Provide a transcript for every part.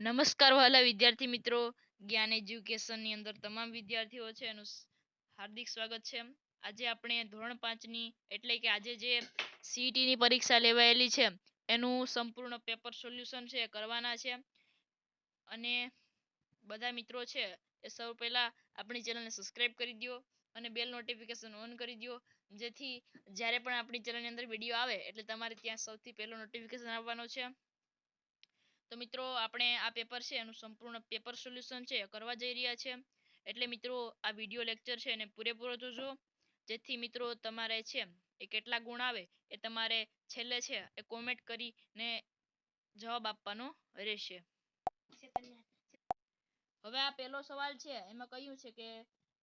નમસ્કાર વહાલા વિદ્યાર્થી મિત્રો. જ્ઞાન એજ્યુકેશનની અંદર તમામ વિદ્યાર્થીઓ છે એનું હાર્દિક સ્વાગત છે આજે આપણે ધોરણ પાંચની એટલે કે આજે જે સીઈટીની પરીક્ષા લેવાયેલી છે, એનું સંપૂર્ણ પેપર સોલ્યુશન છે કરવાના છે. અને બધા મિત્રો છે એ સૌ પહેલા આપણી ચેનલને સબસ્ક્રાઇબ કરી દો અને બેલ નોટિફિકેશન ઓન કરી દો જેથી જ્યારે પણ આપણી ચેનલની અંદર વીડિયો આવે, એટલે તમારે ત્યાં સૌથી પહેલો નોટિફિકેશન આવવાનો છે. તો મિત્રો આપણે આ પેપર છે, એનું સંપૂર્ણ પેપર સોલ્યુશન છે કરવા જઈ રહ્યા છે. એટલે મિત્રો આ વીડિયો લેક્ચર છે એને પૂરેપૂરો જોજો. જેથી મિત્રો તમારે છે, એ કેટલા ગુણ આવે એ તમારે છેલ્લે છે, એ કોમેન્ટ કરીને જવાબ આપવાનો રહેશે. હવે આ પહેલો સવાલ છે, એમાં કહ્યું છે કે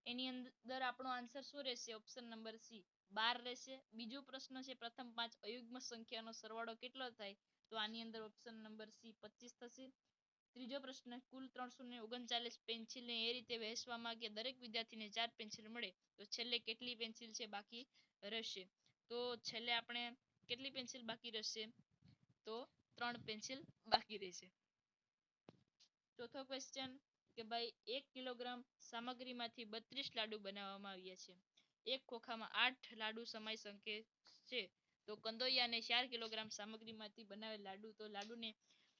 એની અંદર આપણો આન્સર શું રહેશે? ઓપ્શન નંબર સી બાર રહેશે. બીજો પ્રશ્ન છે, પ્રથમ પાંચ અયુગ્મ સંખ્યાનો સરવાળો કેટલો થાય? તો આની અંદર option નંબર સી પચીસ થશે. ત્રીજો પ્રશ્ન, કુલ ત્રણસો ને ઓગણચાલીસ પેન્સિલને એ રીતે વહેંચવામાં કે દરેક વિદ્યાર્થીને ચાર પેન્સિલ મળે, તો છેલ્લે કેટલી પેન્સિલ છે બાકી રહેશે? તો છેલ્લે આપણે કેટલી પેન્સિલ બાકી રહેશે? તો ત્રણ પેન્સિલ બાકી રહેશે. ચોથો ક્વેશ્ચન કે ભાઈ એક કિલોગ્રામ સામગ્રીમાંથી બત્રીસ લાડુ બનાવવામાં આવ્યા છે. એક ખોખામાં આઠ લાડુ સમાઈ શકે છે. તો કંદોયાને ચાર કિલોગ્રામ સામગ્રીમાંથી બનાવેલ લાડુ, તો લાડુને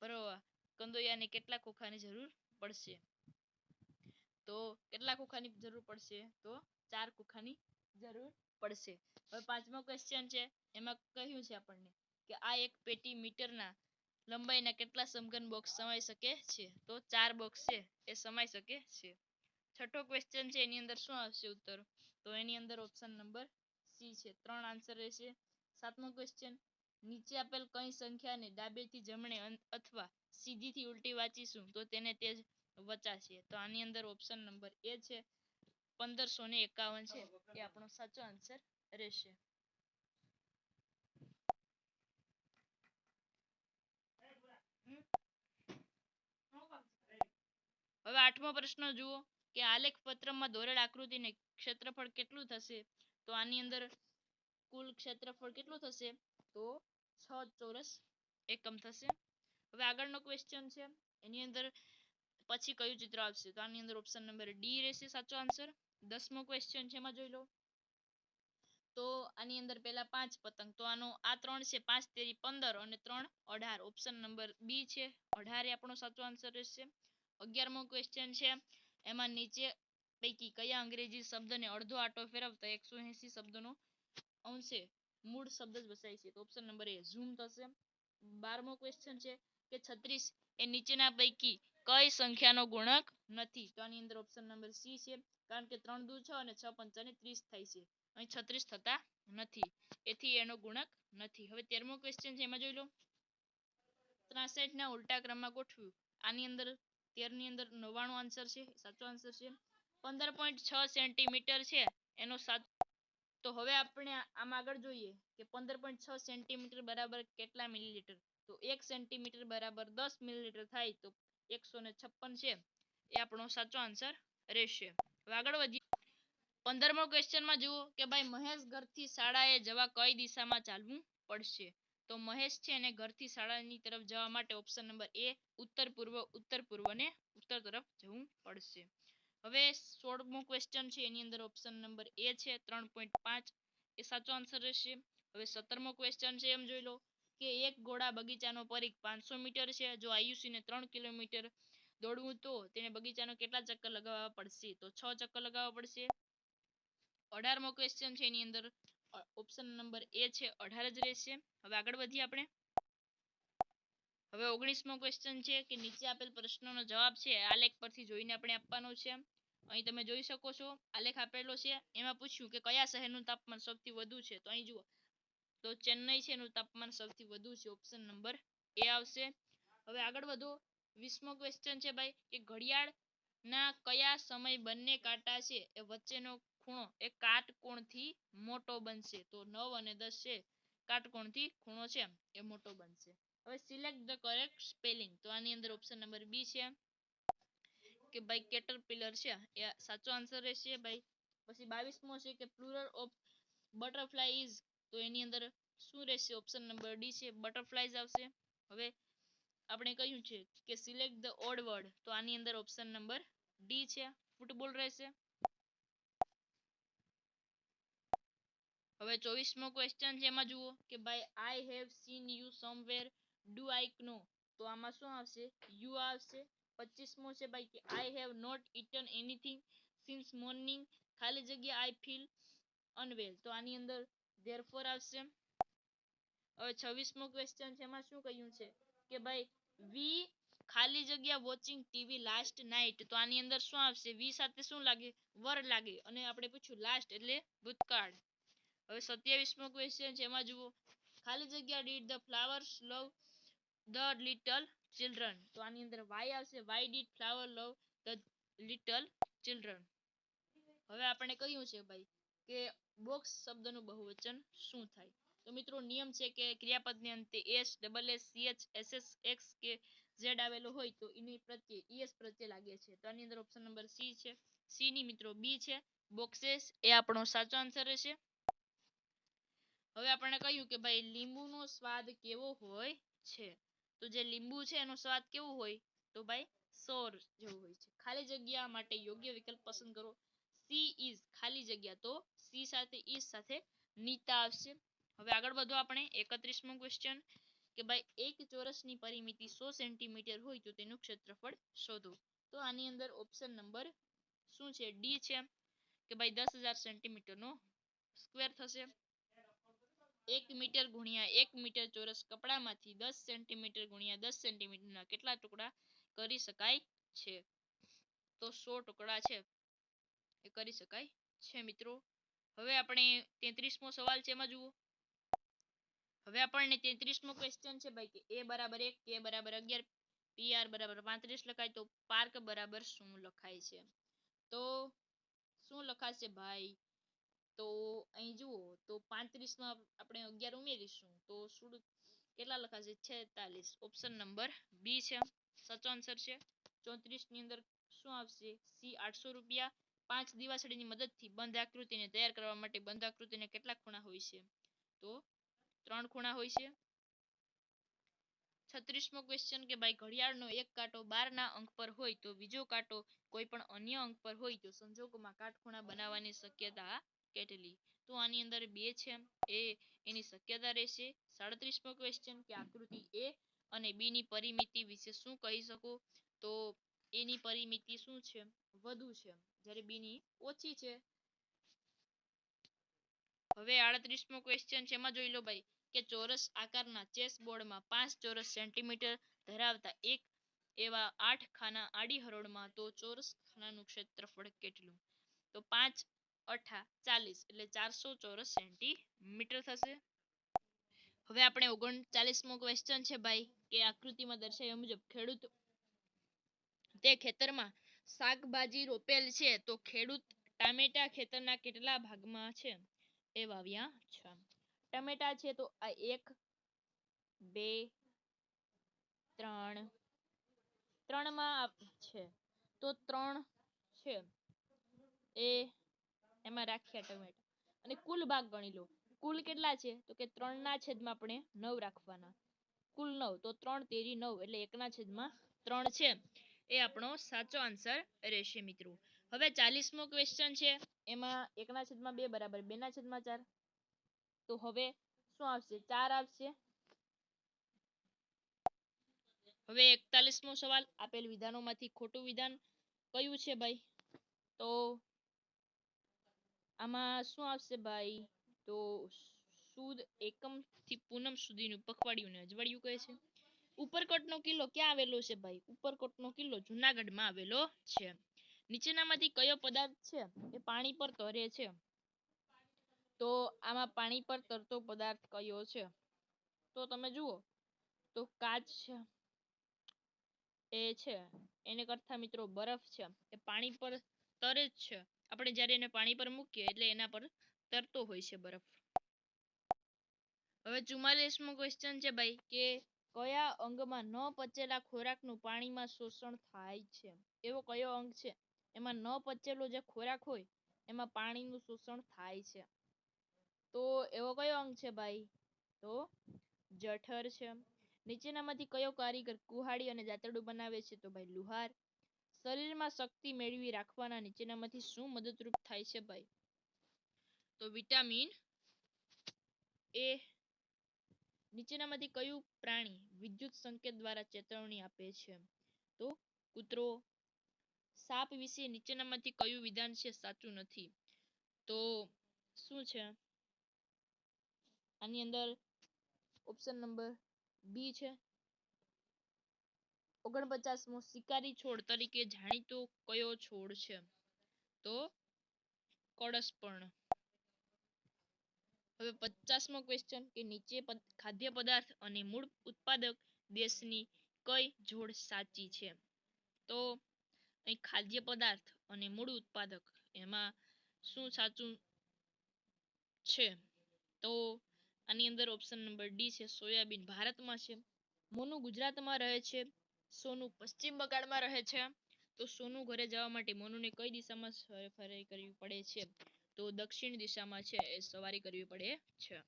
ભરવા કંદોયાને કેટલા ખોખાની જરૂર પડશે? તો કેટલા ખોખાની જરૂર પડશે? તો ચાર ખોખાની જરૂર પડશે. હવે પાંચમો ક્વેશ્ચન છે, એમાં કહ્યું છે આપણને કે આ એક પેટી મીટરના લંબાઈના કેટલા સમઘન બોક્સ સમાઈ શકે છે? તો ચાર બોક્સ છે, એ સમાઈ શકે છે. છઠ્ઠો ક્વેશ્ચન છે, એની અંદર શું આવશે ઉત્તર? તો એની અંદર ઓપ્શન નંબર સી છે. ત્રણ આન્સર રહેશે. સાતમો question. નીચે આપેલ કઈ સંખ્યાને ડાબેથી જમણે અથવા સીધીથી ઉલટી વાંચીશું તો તેને તે વચાશે. તો આની અંદર option number એ છે. પંદરસો ને એકાવન છે. એ આપણો સાચો answer રહેશે. હવે આઠમો પ્રશ્ન જુઓ કે આલેખ પત્રમાં દોરેલ આકૃતિને ક્ષેત્રફળ કેટલું થશે? તો આની અંદર કુલ ક્ષેત્રફળ કેટલું થશે? તો છ ચોરસ એકમ થશે. હવે આગળનો ક્વેશ્ચન છે. એની અંદર પછી કયું ચિત્ર આવશે? તો આની અંદર ઓપ્શન નંબર ડી રહેશે સાચો આન્સર દસમો ક્વેશ્ચન છે, એમાં જોઈ લો. તો આની અંદર પહેલા પાંચ પતંગ. તો આનો, આ ત્રણ છે, પાંચ, તેરી, પંદર અને ત્રણ, અઢાર. ઓપ્શન નંબર બી છે, અઢાર એ આપણો સાચો આન્સર રહેશે. અગિયારમો ક્વેશ્ચન છે, એમાં નીચે પૈકી કયા અંગ્રેજી શબ્દને અડધો આટો ફેરવતા એકસો એસી શબ્દનો અંશે મૂળ શબ્દ જ વસાય છે. તો ઓપ્શન નંબર એ ઝૂમ થશે. બારમો ક્વેશ્ચન છે કે છત્રીસ એ નીચેના પૈકી કઈ સંખ્યાનો ગુણક નથી? તો આની અંદર ઓપ્શન નંબર સી છે. કારણ કે ત્રણ દુ છ અને છ પંચાને ત્રીસ થાય છે. અહીં છત્રીસ થતા નથી. એથી એનો ગુણક નથી. હવે તેરમો ક્વેશ્ચન છે. એમાં જોઈ લો. ત્રાસઠ ના ઉલટા ક્રમમાં ગોઠવ્યું. આની અંદર તેરની અંદર નવ્વાણું આન્સર છે. સાચો આન્સર છે. પંદર પોઈન્ટ છ સેન્ટીમીટર છે. એનો સાચો તો હવે આપણે આમાં આગળ જોઈએ કે પંદર point છ સેન્ટીમીટર બરાબર કેટલા મિલીમીટર તો એક સેન્ટીમીટર બરાબર દસ મિલીમીટર થાય તો એકસો ને છપ્પન છે. એ આપણો સાચો આન્સર રહેશે. આગળ વધીએ. પંદરમો ક્વેશ્ચનમાં જુઓ કે ભાઈ મહેશ ઘરથી શાળાએ જવા કઈ દિશામાં ચાલવું પડશે? તો મહેશ છે એને ઘરથી શાળાની તરફ જવા માટે ઓપ્શન નંબર એ ઉત્તર પૂર્વ ઉત્તર પૂર્વ ને ઉત્તર તરફ જવું પડશે. હવે સોળમો ક્વેશ્ચન છે, એની અંદર ઓપ્શન નંબર એ છે, ત્રણ પોઈન્ટ પાંચ, એ સાચો આન્સર રહેશે. હવે સત્તરમો ક્વેશ્ચન છે, એમ જોઈ લો કે એક ઘોડા બગીચાનો પરીખ પાંચસો મીટર છે, જો આયુષીને ત્રણ કિલોમીટર દોડવું તો તેને બગીચાનો કેટલા ચક્કર લગાવવા પડશે? તો છ ચક્કર લગાવવા પડશે. અઢારમો ક્વેશ્ચન છે, એની અંદર ઓપ્શન નંબર એ છે, અઢાર જ રહેશે. હવે આગળ વધીએ આપણે. હવે ઓગણીસમો ક્વેશ્ચન છે કે નીચે આપેલ પ્રશ્નોનો જવાબ છે આલેખ પરથી જોઈને આપણે આપવાનો છે. અહીં તમે જોઈ શકો છો આલેખ આપેલો છે. એમાં પૂછ્યું કે કયા શહેરનું તાપમાન સૌથી વધુ છે? તો અહીં જુઓ. તો ચેન્નઈ છે એનું તાપમાન સૌથી વધુ છે. ઓપ્શન નંબર એ આવશે. હવે આગળ વધો. વીસમો ક્વેશ્ચન છે ભાઈ, કે ઘડિયાળના કયા સમય બંને કાંટા છે? એ વચ્ચેનો ખૂણો, એ કાટકોણથી મોટો બનશે. તો નવ અને દસ છે. કાટકોણથી ખૂણો છે એ મોટો બનશે. હવે સિલેક્ટ ધ કરેક્ટ સ્પેલિંગ તો આની અંદર ઓપ્શન નંબર બી છે. કે ભાઈ કેટરપિલર છે. એ સાચો આન્સર રહેશે ભાઈ. પછી બાવીસમો છે કે પ્લુરલ ઓફ બટરફ્લાય ઇઝ તો એની અંદર શું રહેશે? ઓપ્શન નંબર ડી છે. બટરફ્લાયઝ આવશે. હવે આપણે કહ્યું છે કે સિલેક્ટ ધ ઓડ વર્ડ તો આની અંદર ઓપ્શન નંબર ડી છે. ફૂટબોલ રહેશે. હવે ચોવીસમો ક્વેશ્ચન છે. એમાં જુઓ કે ભાઈ I have seen you somewhere do I know તો આમાં શું આવશે? યુ આવશે, પચીસમો છે ભાઈ I have not eaten anything since morning ખાલી જગ્યા I feel unwell. તો આની અંદર therefore આવશે. હવે છવ્વીસમો question છે, એમાં શું કહ્યું છે? કે ભાઈ we ખાલી જગ્યા watching TV last night. તો આની અંદર શું આવશે? વી સાથે શું લાગે? were લાગે. અને આપણે પૂછ્યું લાસ્ટ એટલે ભૂતકાળ. હવે સત્યાવીસમો question છે, એમાં જુઓ. ખાલી જગ્યા did the flowers love the little children. તો આની અંદર વાય આવશે. Why did flower love the little children હવે આપણે કહ્યું છે ભાઈ કે બોક્સ શબ્દનું બહુવચન શું થાય? તો મિત્રો નિયમ છે કે ક્રિયાપદની અંતે S double S C H S S X કે ઝેડ આવેલો હોય તો એની પ્રત્યે ઈએસ પ્રત્યે લાગે છે. તો આની અંદર ઓપ્શન નંબર સી છે. સી ની મિત્રો બી છે. બોક્સેસ એ આપણો સાચો આન્સર રહેશે. હવે આપણે કહ્યું કે ભાઈ લીંબુનો સ્વાદ કેવો હોય છે? તો જે લીંબુ છે એનો સ્વાદ કેવો હોય? તો ભાઈ સોર જેવો હોય છે. ખાલી જગ્યા માટે યોગ્ય વિકલ્પ પસંદ કરો. સી ઇઝ ખાલી જગ્યા. તો સી સાથે ઇઝ સાથે નીતા આવશે. હવે આગળ વધો આપણે. એકત્રીસમો ક્વેશ્ચન કે ભાઈ એક ચોરસની પરિમિતિ સો સેન્ટીમીટર હોય તો તેનું ક્ષેત્રફળ શોધો. તો આની અંદર ઓપ્શન નંબર શું છે? ડી છે. કે ભાઈ દસ હજાર સેન્ટીમીટરનો સ્ક્વેર થશે. એક મીટર ગુણ્યા એક મીટર ચોરસ કપડામાંથી દસ સેન્ટીમીટર ગુણ્યા દસ સેન્ટીમીટરના કેટલા ટુકડા કરી શકાય છે? તો સો ટુકડા છે. એ કરી શકાય છે મિત્રો. હવે આપણે તેત્રીસમો સવાલ છે એમાં જુઓ? હવે આપણને તેત્રીસમો ક્વેશ્ચન છે ભાઈ કે એ બરાબર એક, કે બરાબર અગિયાર, પી આર બરાબર પાંત્રીસ લખાય તો પાર્ક બરાબર શું લખાય છે? તો શું લખાશે ભાઈ? તો અહીં જુઓ, તો પાંત્રીસમાં આપણે અગિયાર ઉમેરીશું. તો કેટલા લખાશે? છેતાલીસ. ઓપ્શન નંબર બી છે. સાચો આન્સર છે. ચોત્રીસની અંદર શું આવશે? સી આઠસો રૂપિયા. પાંચ દિવાસળીની મદદથી બંધ આકૃતિને તૈયાર કરવા માટે બંધ આકૃતિને કેટલા ખૂણા હોય છે? તો ત્રણ ખૂણા હોય છે. છત્રીસમો ક્વેશ્ચન કે ભાઈ ઘડિયાળનો એક કાંટો બારના અંક પર હોય તો બીજો કાંટો કોઈ પણ અન્ય અંક પર હોય તો સંજોગોમાં કાટખૂણા બનાવવાની શક્યતા કેટલી. તો આની અંદર બે છે. એ એની શક્યતા રહેશે. સાડત્રીસમો ક્વેશ્ચન કે આકૃતિ A અને B ની પરિમિતિ વિશે શું કહી શકો? તો એની પરિમિતિ શું છે? વધુ છે. જ્યારે B ની ઓછી છે. હવે આડત્રીસમો ક્વેશ્ચન છે. એમાં જોઈ લો ભાઈ કે ચોરસ આકારના ચેસ બોર્ડમાં પાંચ ચોરસ સેન્ટીમીટર ધરાવતા એક એવા આઠ ખાના આડી હરોળમાં તો ચોરસ ખાનાનું ક્ષેત્રફળ કેટલું? તો પાંચ અઠા ચાલીસ એટલે ચારસો ચોરસ સેન્ટીમીટર થશે. હવે આપણે ઓગણચાલીસમો ક્વેશ્ચન છે ભાઈ, કે આકૃતિમાં દર્શાવ્યા મુજબ ખેડૂત તે ખેતરમાં શાકભાજી રોપેલ છે તો ખેડૂત ટામેટા ખેતરના કેટલા ભાગમાં છે? એ વાવ્યા છે. ટમેટા છે તો આ એક, બે, ત્રણ, ત્રણમાં છે. તો ત્રણ છે. એ એમાં રાખ્યા ટમેટા. અને કુલ ભાગ ગણી લો. કુલ કેટલા છે? તો કે ત્રણના છેદમાં આપણે નવ રાખવાના. કુલ નવ. તો ત્રણ તેરી નવ એટલે એકના છેદમાં ત્રણ છે. એ આપણો સાચો આન્સર રહેશે મિત્રો. હવે ચાલીસમો ક્વેશ્ચન છે. એમાં એકના છેદમાં બે બરાબર. બેના છેદમાં ચાર? તો હવે શું આવશે? ચાર આવશે. હવે એકતાલીસમો સવાલ. આપેલ વિધાનોમાંથી ખોટું વિધાન કયું છે ભાઈ? તો આમાં શું આવશે ભાઈ? તો સુદ એકમથી પૂનમ સુધીનું પખવાડિયું ને અજવાળિયું કહે છે. ઉપરકોટનો કિલ્લો ક્યાં આવેલો છે ભાઈ? ઉપરકોટનો કિલ્લો જુનાગઢમાં આવેલો છે. નીચેનામાંથી કયો પદાર્થ છે? એ પાણી પર તરે છે. તો આમાં પાણી પર તરતો પદાર્થ કયો છે? તો તમે જુઓ. તો કાચ છે. એ છે. એને કરતા મિત્રો બરફ છે. એ પાણી પર તરે જ છે. આપણે જ્યારે એને પાણી પર મૂકીએ એટલે એના પર તરતો હોય છે બરફ. હવે ચુમ્માલીસમો ક્વેશ્ચન છે ભાઈ, કે કયા અંગમાં ન પચેલા ખોરાકનું પાણીમાં શોષણ થાય છે? એવો કયો અંગ છે? એમાં ન પચેલો જે ખોરાક હોય, એમાં પાણીનું શોષણ થાય છે. તો એવો કયો અંગ છે ભાઈ? તો જઠર છે. નીચેનામાંથી કયો કારીગર કુહાડી અને દાંતરડું બનાવે છે? તો ભાઈ લુહાર. શરીરમાં શક્તિ મેળવી રાખવાના નીચેનામાંથી શું મદદરૂપ થાય છે ભાઈ? તો વિટામિન એ નીચેનામાંથી કયું પ્રાણી વિદ્યુત સંકેત દ્વારા ચેતવણી આપે છે? તો કૂતરો, સાપ વિશે નીચેનામાંથી કયું વિધાન છે સાચું નથી? તો શું છે? આની અંદર ઓપ્શન નંબર બી છે. ઓગણપચાસમો શિકારી છોડ તરીકે જાણીતો કયો છોડ છે? તો કળશપર્ણ. હવે પચાસમો ક્વેશ્ચન કે નીચે ખાદ્ય પદાર્થ અને મૂળ ઉત્પાદક દેશની કઈ જોડ સાચી છે? તો અહીં ખાદ્ય પદાર્થ અને મૂળ ઉત્પાદક એમાં શું સાચું છે? તો આની અંદર ઓપ્શન નંબર ડી છે, સોયાબીન. ભારતમાં છે. મોનું ગુજરાતમાં રહે છે. સોનું પશ્ચિમ બંગાળમાં રહે છે. તો સોનુ ઘરે જવા માટે મોનુને કઈ દિશામાં સવારી કરવી પડે છે? તો દક્ષિણ દિશામાં છે એ સવારી કરવી પડે છે.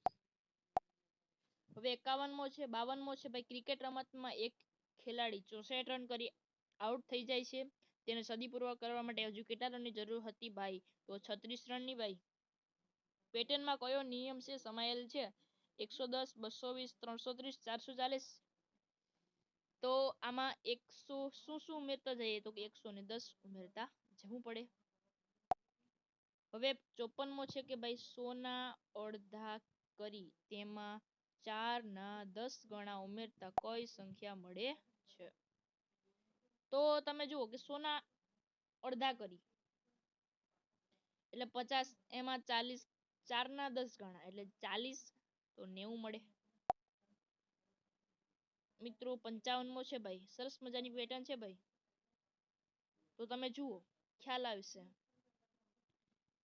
હવે એકાવનમો છે, બાવનમો છે. ભાઈ, ક્રિકેટ રમતમાં એક ખેલાડી ચોસઠ રન કરી આઉટ થઈ જાય છે. તેને સદીપૂર્વક કરવા માટે હજુ કેટલા રનની જરૂર હતી ભાઈ? તો છત્રીસ રનની ભાઈ. પેટર્નમાં કયો નિયમ છે? સમાયેલ છે? એકસો દસ, બસો વીસ, ત્રણસો ત્રીસ, ચારસો ચાલીસ તો આમાં એકસો, શું શું ઉમેરતા જઈએ? તો એકસો ને દસ ઉમેરતા. જવું પડે? હવે ચોપનમો છે કે ભાઈ સોના અડધા કરી, તેમાં ચાર ના દસ ગણા ઉમેરતા કઈ સંખ્યા મળે છે? તો તમે જુઓ કે સોના અડધા કરી, એટલે પચાસ, એમાં ચાલીસ, ચાર ના દસ ગણા, એટલે ચાલીસ તો નેવું મળે. મિત્રો, પંચાવનમો છે ભાઈ. સરસ મજાની પેટર્ન છે ભાઈ. તો તમે જુઓ, ખ્યાલ આવશે.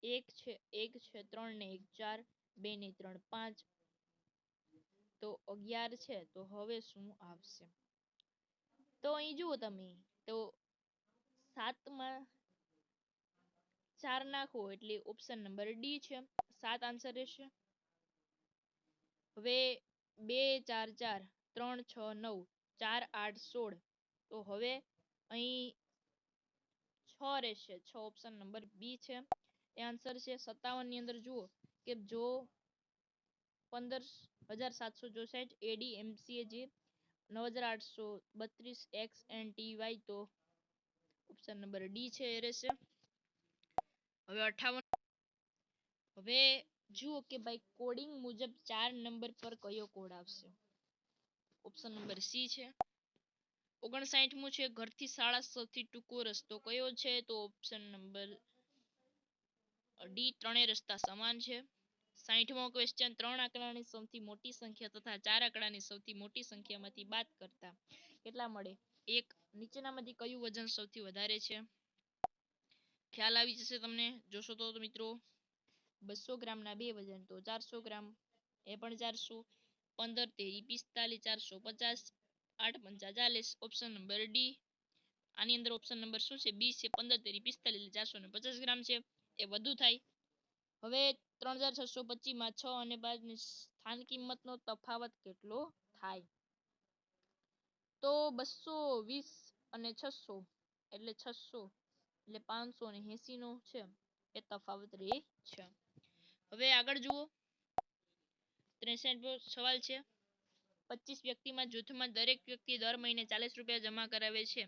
એક છે એક છે, ત્રણ ને એક, ચાર, બે ને ત્રણ, પાંચ. તો અગિયાર છે, તો હવે શું આવશે? તો અહીં જુઓ તમે, તો સાતમાં ચાર નાખો એટલે ઓપ્શન નંબર ડી છે. સાત આન્સર રહેશે. હવે બે, ચાર ચાર. ત્રણ, છ, નવ, ચાર, આઠ, સોળ. તો હવે અહીં છ રહેશે. છ option નંબર બી છે. એ answer છે સત્તાવનની અંદર જુઓ કે જો પંદર હજાર સાતસો ચોસઠ એમસીએ જે નવ હજાર આઠસો બત્રીસ એક્સ વાય તો ઓપ્શન નંબર ડી છે એ રહેશે. હવે અઠાવન હવે જુઓ કે ભાઈ કોડિંગ મુજબ ચાર નંબર પર કયો કોડ આવશે. ઓપ્શન નંબર સી છે. ઓગણસાઠમું છે, ઘરથી શાળા સૌથી ટૂંકો રસ્તો કયો છે? તો ઓપ્શન નંબર ડી ત્રણેય રસ્તા સમાન છે. સાહીઠમો ક્વેશ્ચન ત્રણ આંકડાની સૌથી મોટી સંખ્યા તથા ચાર આંકડાની સૌથી મોટી સંખ્યામાંથી બાદ કરતા કેટલા મળે? એક, નીચેનામાંથી કયું વજન સૌથી વધારે છે? ખ્યાલ આવી જશે તમને. જોશો તો મિત્રો, બસો ગ્રામના બે વજન, તો ચારસો ગ્રામ, એ પણ ચારસો. પંદર, તેરી, પિસ્તાલીસ, ચારસો, પચાસ, આઠ પંચા ચાલીસ ઓપ્શન નંબર ડી આની અંદર ઓપ્શન નંબર શું છે? બી છે, પંદર, તેરી, પિસ્તાલીસ ચારસો ને પચાસ ગ્રામ છે. એ વધુ થાય. હવે ત્રણ હજાર છસો પચીસમાં છ અને બારની સ્થાન કિંમતનો તફાવત કેટલો થાય? તો બસો વીસ અને છસો, એટલે છસો, એટલે પાંચસો ને એસી નો છે. એ તફાવત રહે છે. હવે આગળ જુઓ. ત્રેસઠ સવાલ છે. પચીસ વ્યક્તિમાં જૂથમાં દરેક વ્યક્તિ દર મહિને ચાલીસ રૂપિયા જમા કરાવે છે.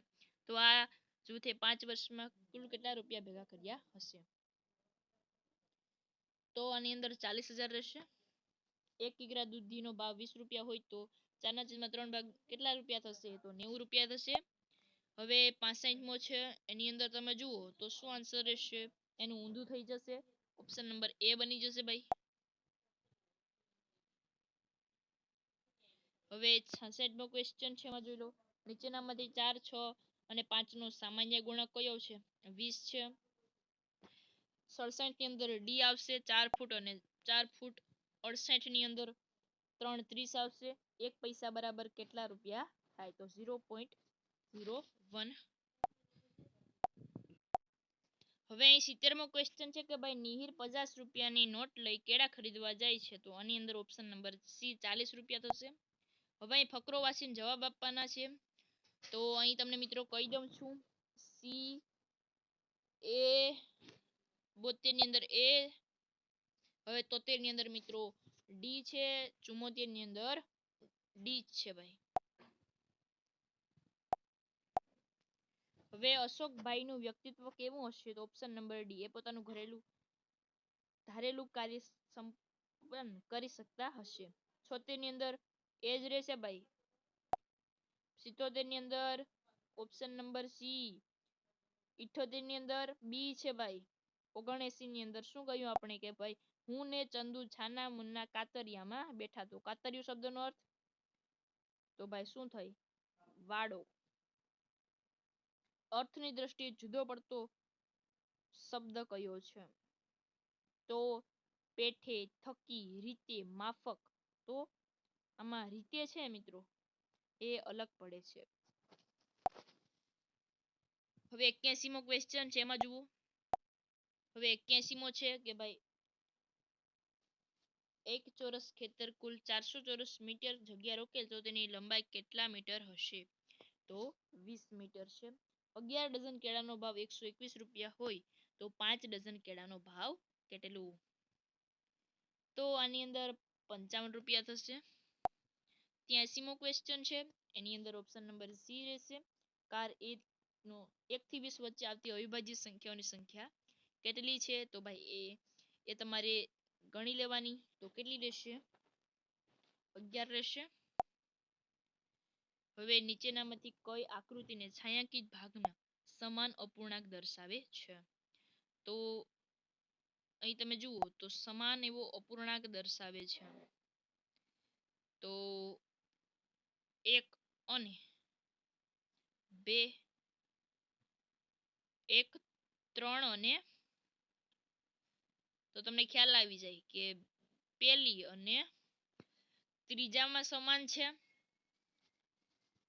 તો આ જૂથે પાંચ વર્ષમાં કુલ કેટલા રૂપિયા ભેગા કર્યા હશે? તો આની અંદર ચાલીસ હજાર રહેશે. એક કિગ્રા દૂધીનો ભાવ વીસ રૂપિયા હોય તો ચારના ચીજમાં ત્રણ ભાગ કેટલા રૂપિયા થશે? તો નેવું રૂપિયા થશે. હવે પાસઠમો છે, એની અંદર તમે જુઓ તો શું આન્સર રહેશે? એનું ઊંધું થઈ જશે. ઓપ્શન નંબર એ બની જશે ભાઈ. હવે છાસઠમો ક્વેશ્ચન છે, એમાં જોઈ લો. નીચેનામાંથી ચાર, છ અને પાંચનો સામાન્ય ગુણક કયો છે? વીસ છે. સડસઠની અંદર ડી આવશે, ચાર ફૂટ અને ચાર ફૂટ અડસઠની અંદર ત્રણ ત્રીસ આવશે. એક પૈસા બરાબર કેટલા રૂપિયા થાય? તો ઝીરો પોઈન્ટ ઝીરો વન. હવે અહીં સિત્તેરમો ક્વેશ્ચન છે કે ભાઈ નિહિર પચાસ રૂપિયાની નોટ લઈ કેળા ખરીદવા જાય છે? તો આની અંદર ઓપ્શન નંબર સી ચાલીસ રૂપિયા થશે. હવે અહીં ફકરો વાંચીને જવાબ આપવાના છે. તો અહીં તમને મિત્રો કહી દઉં છું. સી એ બોતેરની અંદર એ હવે તોતેરની અંદર મિત્રો ડી છે ચુમ્મોતેરની અંદર ડી છે ભાઈ. હવે અશોકભાઈ નું વ્યક્તિત્વ કેવું હશે? તો ઓપ્શન નંબર ડી એ પોતાનું ઘરેલું, ધારેલું કાર્ય સંપન્ન કરી શકતા હશે. છોતેરની અંદર એ રહેશે ભાઈ. સિત્તોતેરની અંદર ઓપ્શન નંબર સી ઇઠોતેરની અંદર બી છે ભાઈ. ઓગણએસી ની અંદર શું કહ્યું આપણે કે ભાઈ, હું ને ચંદુ છાના મુન્ના કાતરિયામાં બેઠા તો કાતરિયું શબ્દનો અર્થ? તો ભાઈ શું થાય વાડો. અર્થની દ્રષ્ટિએ જુદો પડતો શબ્દ કયો છે? તો પેઠે થકી, રીતે માફક. તો આમાં રીતે છે મિત્રો? એ અલગ પડે છે. હવે એક્યાસી મો ક્વેશ્ચન છે, એમાં જુઓ. હવે એક્યાસી મો છે કે ભાઈ એક ચોરસ ખેતર કુલ ચારસો ચોરસ મીટર જગ્યા રોકેલ, તો તેની લંબાઈ કેટલા મીટર હશે? તો વીસ મીટર છે. અગિયાર ડઝન કેળાનો ભાવ એકસો એકવીસ રૂપિયા હોય, તો પાંચ ડઝન કેળાનો ભાવ કેટલું? તો આની અંદર પંચાવન રૂપિયા થશે. ત્યાસીમો ક્વેશ્ચન છે. એની અંદર ઓપ્શન નંબર સી રહેશે. કાર એ નો એક થી વીસ વચ્ચે આવતી અવિભાજ્ય સંખ્યાઓની સંખ્યા કેટલી છે? તો ભાઈ એ એ તમારે ગણી લેવાની. તો કેટલી રહેશે? અગિયાર રહેશે. હવે નીચેનામાંથી કઈ આકૃતિને છાંયાંકિત ભાગના સમાન અપૂર્ણાંક દર્શાવે છે? તો અહીં તમે જુઓ તો સમાન એવો અપૂર્ણાંક દર્શાવે છે. તો એક અને બે, એક, ત્રણ અને તો તમને ખ્યાલ આવી જાય કે પેલી અને ત્રીજામાં સમાન છે.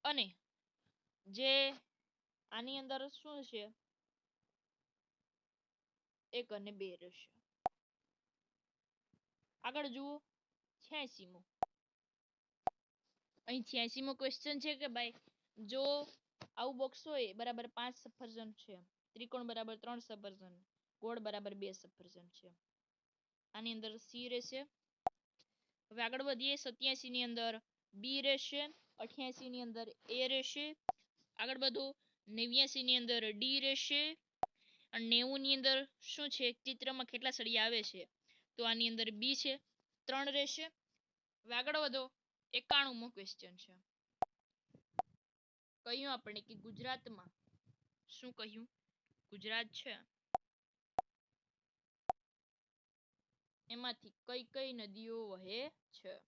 અને જે આની અંદર શું છે? એક અને બે રહેશે. આગળ જુઓ. છ્યાસી મો અહીં છ્યાસી મો ક્વેશ્ચન છે કે ભાઈ, જો આવું બોક્સ હોય બરાબર પાંચ સફરજન છે. ત્રિકોણ બરાબર ત્રણ સફરજન ગોળ બરાબર બે સફરજન છે. આની અંદર સી રહેશે. હવે આગળ વધીએ સત્યાસી ની અંદર બી રહેશે અઠ્યાસી ની અંદર એ રહેશે. આગળ વધો નેવ્યાસી ની અંદર ડી રહેશે. અને નેવું ની અંદર શું છે? ચિત્રમાં કેટલા સળિયા આવે છે? તો આની અંદર બી છે, ત્રણ રહેશે. હવે આગળ વધો એકાણું મો ક્વેશ્ચન છે. કહ્યું આપણે કે ગુજરાતમાં શું કહ્યું? ગુજરાત છે. એમાંથી કઈ કઈ નદીઓ વહે છે?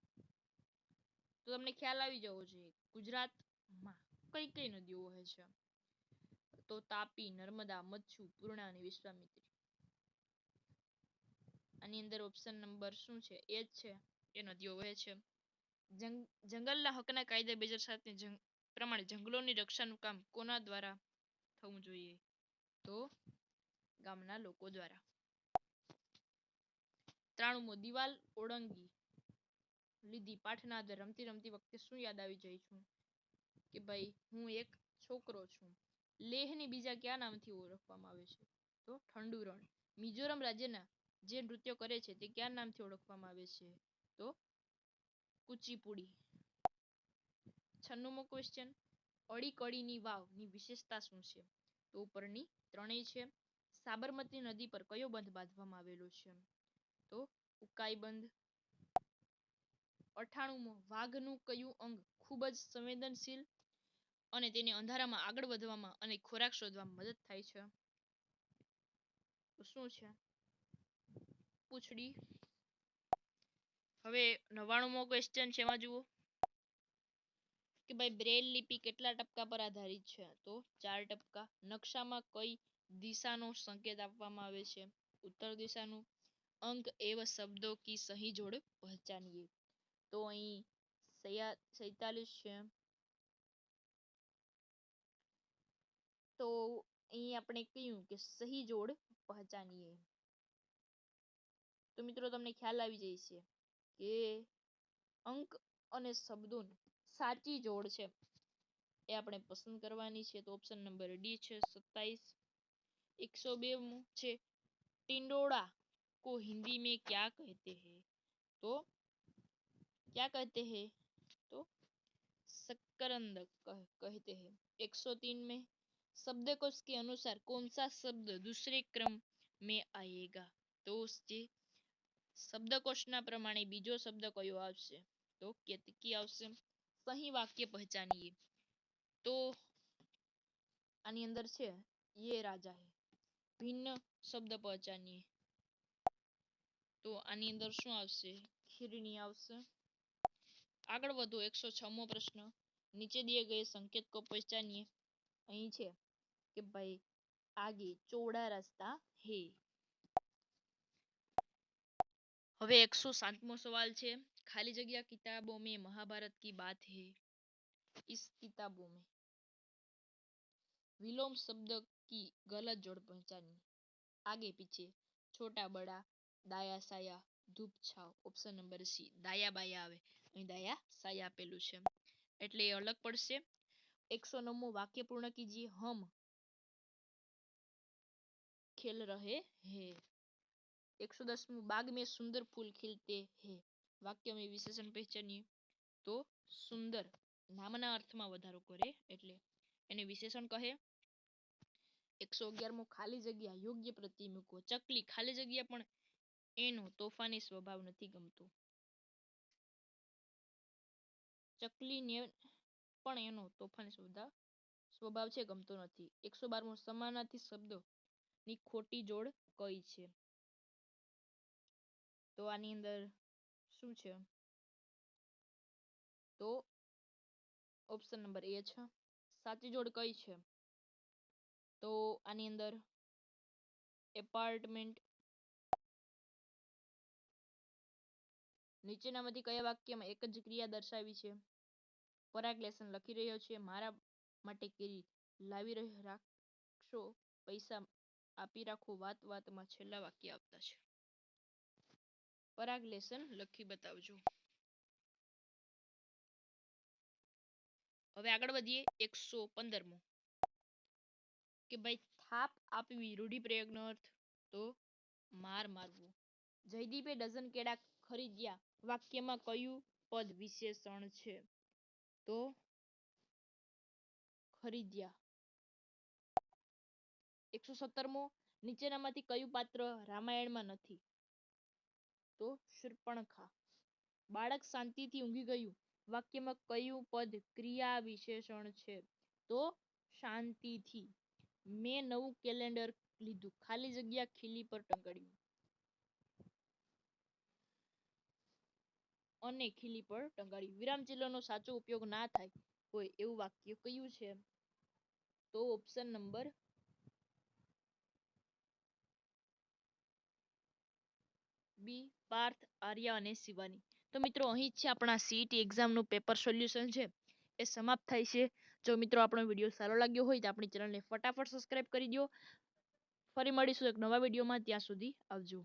તો તમને ખ્યાલ આવી જવો જોઈએ. ગુજરાતમાં કઈ કઈ નદીઓ વહે છે? તો તાપી, નર્મદા, મચ્છુ, પૂર્ણા અને વિશ્વામિત્રી. આની અંદર ઓપ્શન નંબર શું છે? એ જ છે. એ નદીઓ વહે છે. જંગલના હકના કાયદા બે હજાર સાતની પ્રમાણે જંગલોની રક્ષાનું કામ કોના દ્વારા થવું જોઈએ? તો ગામના લોકો દ્વારા. ત્રાણુમો દિવાલ ઓળંગી લીધી. પાઠના આધારે રમતી રમતી વખતે શું યાદ આવી જાય છું? કે ભાઈ, હું એક છોકરો છું. લેહની બીજા કયા નામથી ઓળખવામાં આવે છે? તો ઠંડુ રણ મિઝોરમ રાજ્યના જે નૃત્યો કરે છે તે કયા નામથી ઓળખવામાં આવે છે? તો કુચીપુડી. છન્નુમો ક્વેશ્ચન અડી કડીની વાવની વિશેષતા શું છે? તો ઉપરની ત્રણેય છે. સાબરમતી નદી પર કયો બંધ બાંધવામાં આવેલો છે? તો ઉકાઈ બંધ અઠાણુંમો, વાઘનું કયું અંગ ખૂબ જ સંવેદનશીલ અને તેને અંધારામાં આગળ વધવામાં અને ખોરાક શોધવામાં મદદ થાય છે? શું છે? પૂંછડી. હવે નવાણું ક્વેશ્ચન છે, એમાં જુઓ. કે ભાઈ બ્રેલ લિપિ કેટલા ટપકા પર આધારિત છે? તો ચાર ટપકા. નકશામાં કઈ દિશાનો સંકેત આપવામાં આવે છે? ઉત્તર દિશાનું અંક એવા શબ્દો કી સહી જોડે પહચાનીએ તો અહીં સૈતાલીસ છે. તો અહીં આપણે કહ્યું કે સહી જોડ પહચાનીએ તો મિત્રો તમને ખ્યાલ આવી જાય છે. કે અંક અને શબ્દોનું સાચી જોડ છે એ આપણે પસંદ કરવાની છે તો ઓપ્શન નંબર ડી છે સત્તાવીસ એકસો બે મુ છે टिंडोड़ा को हिंदी में क्या कहते हैं तो क्या कहते हैं तो शकरंद कह, कहते हैं 103 में शब्दकोश के अनुसार कौन सा शब्द दूसरे क्रम में आएगा તો જે શબ્દકોશના પ્રમાણે બીજો શબ્દ કયો આવશે? તો કેતકી આવશે? સહી વાક્ય પહેચાનીએ. તો આની અંદર છે, યે રાજા હે. ભિન્ન શબ્દ પહેચાનીએ. તો આની અંદર શું આવશે? ખીરણી આવશે. આગળ વધુ એકસો છમો પ્રશ્ન. નીચે દિયે ગયે સંકેત કો પહેચાનીએ. અહીં છે કે ભાઈ, આગે ચોડા રસ્તા હે. હવે એકસો સાતમો સવાલ છે ખાલી જગ્યા કિતાબો में महाभारत की बात है इस किताबों में विलोम शब्द की गलत जोड़ पहचानिए आगे पीछे छोटा बड़ा દાયા સાયા ધૂપ છાવ ઓપ્શન નંબર સી દાયા બાયા આવે અહીં દાયા સાયા આપેલું છે એટલે એ અલગ પડશે એકસો નવમું વાક્ય પૂર્ણ કીજીએ હમ खेल रहे हैं એકસો દસમું બાગ મેં સુંદર ફૂલ ખીલતે હૈ. વાક્ય મેં વિશેષણ પહેચાનીએ. તો સુંદર નામના અર્થમાં વધારો કરે એટલે એને વિશેષણ કહે. એકસો અગિયારમો ખાલી જગ્યા યોગ્ય પ્રતિ મૂકો. ચકલી ખાલી જગ્યા પણ એનો તોફાની સ્વભાવ નથી ગમતો. ચકલીને પણ એનો તોફાની સ્વભાવ સ્વભાવ છે ગમતો નથી. એકસો બારમો સમાનાથી શબ્દો ની ખોટી જોડ કઈ છે? તો આની અંદર શું છે? તો ઓપ્શન નંબર એ છે. સાચી જોડ કઈ છે? તો આની અંદર એપાર્ટમેન્ટ નીચેનામાંથી કયા વાક્યમાં એક જ ક્રિયા દર્શાવી છે? પરાગ લેસન લખી રહ્યો છે. મારા માટે કેરી લાવી રહ્યો રાખશો? પૈસા આપી રાખો? વાત વાતમાં છેલ્લા વાક્ય આવતા છે. પરાગ લેસન લખી બતાવજો. હવે આગળ વધીએ એકસો પંદરમો. કે ભાઈ થાપ આપવી રૂઢિપ્રયોગનો અર્થ? તો માર મારવો. જયદીપે ડઝન કેળા ખરીદ્યા. વાક્યમાં કયું પદ વિશેષણ છે? તો ખરીદ્યા. એકસો સત્તરમો. નીચેનામાંથી કયું પાત્ર રામાયણમાં નથી? તો શૂર્પણખા બાળક શાંતિથી ઊંઘી ગયું. વાક્યમાં કયું પદ ક્રિયા વિશેષણ છે? તો શાંતિથી. મેં નવું કેલેન્ડર લીધું. ખાલી જગ્યા ખીલી પર ટંગાડ્યું અને ખીલી પર ટંગાડ્યું. વિરામ ચિહ્નનો સાચો ઉપયોગ ના થાય હોય એવું વાક્ય કયું છે? તો option number B Parth, Arya અને શિવાની. તો મિત્રો, અહીં છે આપણા સીઈટી એક્ઝામનું પેપર સોલ્યુશન છે. એ સમાપ્ત થાય છે. જો મિત્રો, આપણો વીડિયો સારો લાગ્યો હોય તો આપણી ચેનલને ફટાફટ સબસ્ક્રાઇબ કરી દો ફરી મળીશું એક નવા વિડીયોમાં ત્યાં સુધી આવજો.